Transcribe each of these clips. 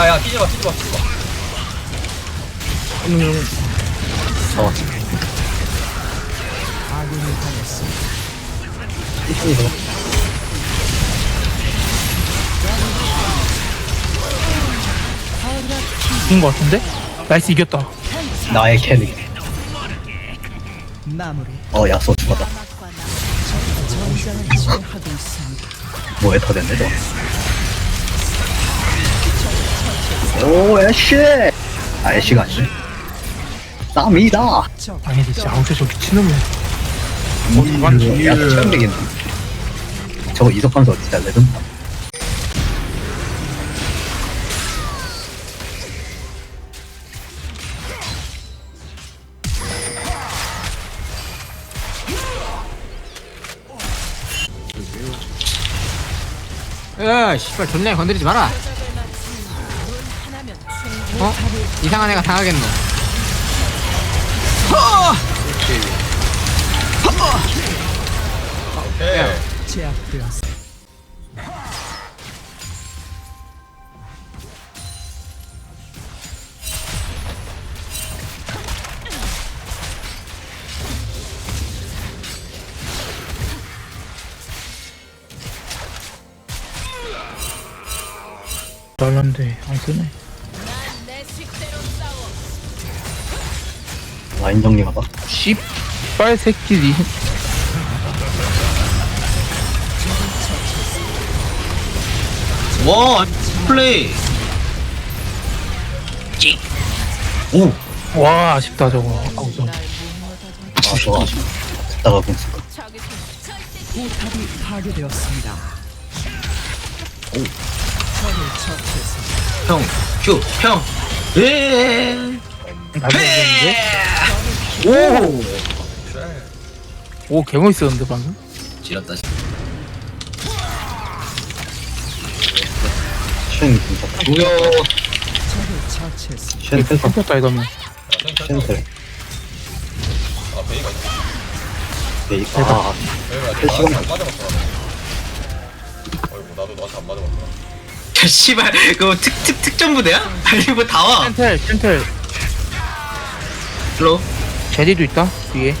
야야 음, 잡았어. 이쪽이 더. 이긴 것 같은데? 나이스 이겼다. 나의 캐릭. 마무리 어, 야쏘 죽었다. 전장을 지배하고 있습니다. 뭐 에터 됐네, 저. 애쉬! 아, 애쉬가 아니네. 땀이다! 적 아니 진짜 아우저 저 미친놈이야. 음, 야, 체험되겠네. 저거 이석환서 진짜 레전드다. 야, 씨발 존나 건드리지 마라. 어? 이상한 애가 당하겠노. 오케이 제압되었습니다. 날란데 안 쓰네. 라인 정리하다. 씨발 새끼리. 와 플레이 오! 와 아쉽다 저거. 아우 저. 아, 저거 아쉽다. 갔다가 공 쓸까. 포탑이 파괴되었습니다. 적을 처치했습니다. 형큐형 에 날렸는데? 오. 오 개멋있었는데 방금. 지렸다 쉔 적을 처치했습니다. 쉔 패서. 뺏겼다 이러면. 쉔텔. 아 베이가 베이. 아, 베이가 그 시간 나한테 안 맞아봤어 어이구 나도 너한테 안 맞아봤구나 야 씨발 그거 특 특 특전 부대야? 아니 뭐 다와 센텔 센텔. 슬로우 제디도 있다 위에.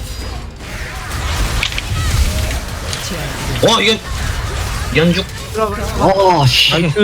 어 이건 연죽 아, 씨. 나이스.